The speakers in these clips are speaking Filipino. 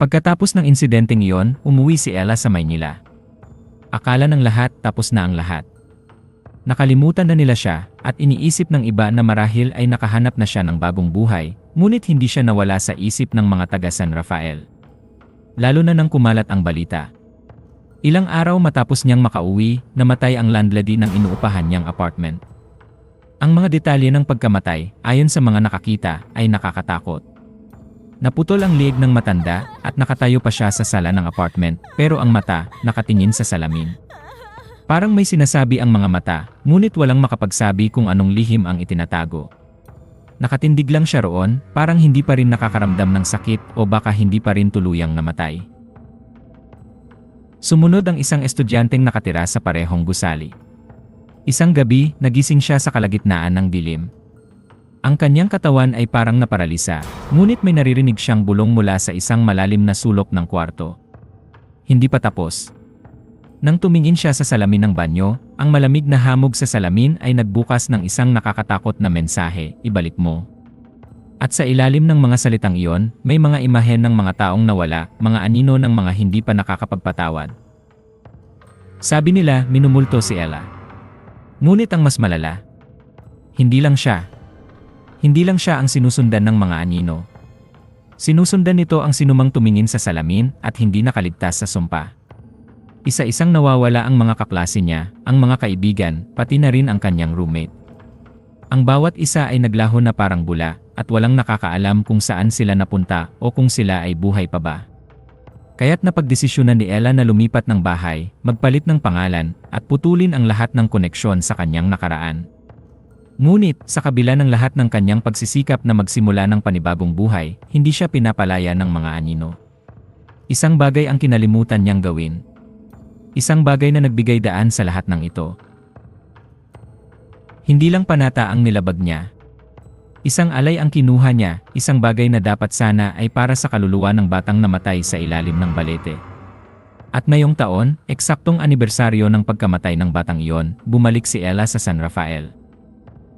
Pagkatapos ng insidenteng iyon, umuwi si Ella sa Maynila. Akala ng lahat tapos na ang lahat. Nakalimutan na nila siya at iniisip ng iba na marahil ay nakahanap na siya ng bagong buhay, ngunit hindi siya nawala sa isip ng mga taga San Rafael. Lalo na nang kumalat ang balita. Ilang araw matapos niyang makauwi, namatay ang landlady ng inuupahan niyang apartment. Ang mga detalye ng pagkamatay, ayon sa mga nakakita, ay nakakatakot. Naputol ang liig ng matanda at nakatayo pa siya sa sala ng apartment pero ang mata nakatingin sa salamin. Parang may sinasabi ang mga mata, ngunit walang makapagsabi kung anong lihim ang itinatago. Nakatindig lang siya roon, parang hindi pa rin nakakaramdam ng sakit o baka hindi pa rin tuluyang namatay. Sumunod ang isang estudyanteng nakatira sa parehong gusali. Isang gabi, nagising siya sa kalagitnaan ng dilim. Ang kanyang katawan ay parang naparalisa, ngunit may naririnig siyang bulong mula sa isang malalim na sulok ng kwarto. Hindi pa tapos. Nang tumingin siya sa salamin ng banyo, ang malamig na hamog sa salamin ay nagbukas ng isang nakakatakot na mensahe, ibalik mo. At sa ilalim ng mga salitang iyon, may mga imahen ng mga taong nawala, mga anino ng mga hindi pa nakakapagpatawad. Sabi nila, minumulto si Ella. Ngunit ang mas malala, hindi lang siya, hindi lang siya ang sinusundan ng mga anino. Sinusundan nito ang sinumang tumingin sa salamin at hindi nakaligtas sa sumpa. Isa-isang nawawala ang mga kaklase niya, ang mga kaibigan, pati na rin ang kanyang roommate. Ang bawat isa ay naglaho na parang bula at walang nakakaalam kung saan sila napunta o kung sila ay buhay pa ba. Kaya't napagdesisyonan ni Ella na lumipat ng bahay, magpalit ng pangalan, at putulin ang lahat ng koneksyon sa kanyang nakaraan. Ngunit, sa kabila ng lahat ng kanyang pagsisikap na magsimula ng panibagong buhay, hindi siya pinapalaya ng mga anino. Isang bagay ang kinalimutan niyang gawin. Isang bagay na nagbigay daan sa lahat ng ito. Hindi lang panata ang nilabag niya. Isang alay ang kinuha niya, isang bagay na dapat sana ay para sa kaluluwa ng batang namatay sa ilalim ng balete. At ngayong taon, eksaktong anibersaryo ng pagkamatay ng batang iyon, bumalik si Ella sa San Rafael.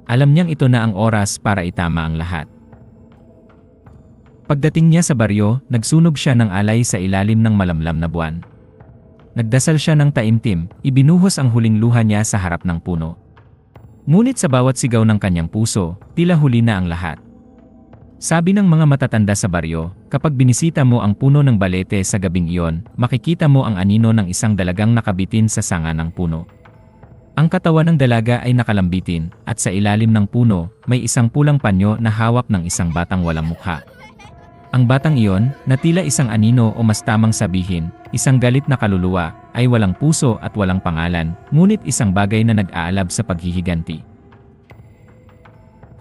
Alam niyang ito na ang oras para itama ang lahat. Pagdating niya sa baryo, nagsunog siya ng alay sa ilalim ng malamlam na buwan. Nagdasal siya ng taimtim, ibinuhos ang huling luha niya sa harap ng puno. Ngunit sa bawat sigaw ng kanyang puso, tila huli na ang lahat. Sabi ng mga matatanda sa baryo, kapag binisita mo ang puno ng balete sa gabing iyon, makikita mo ang anino ng isang dalagang nakabitin sa sanga ng puno. Ang katawan ng dalaga ay nakalambitin, at sa ilalim ng puno, may isang pulang panyo na hawak ng isang batang walang mukha. Ang batang iyon, na tila isang anino o mas tamang sabihin, isang galit na kaluluwa, ay walang puso at walang pangalan, ngunit isang bagay na nag-aalab sa paghihiganti.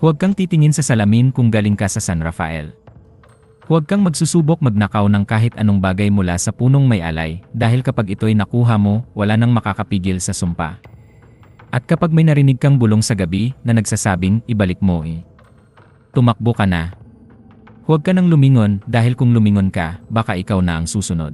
Huwag kang titingin sa salamin kung galing ka sa San Rafael. Huwag kang magsusubok magnakaw ng kahit anong bagay mula sa punong may alay, dahil kapag ito'y nakuha mo, wala nang makakapigil sa sumpa. At kapag may narinig kang bulong sa gabi na nagsasabing ibalik mo eh. Tumakbo ka na. Huwag ka nang lumingon dahil kung lumingon ka, baka ikaw na ang susunod.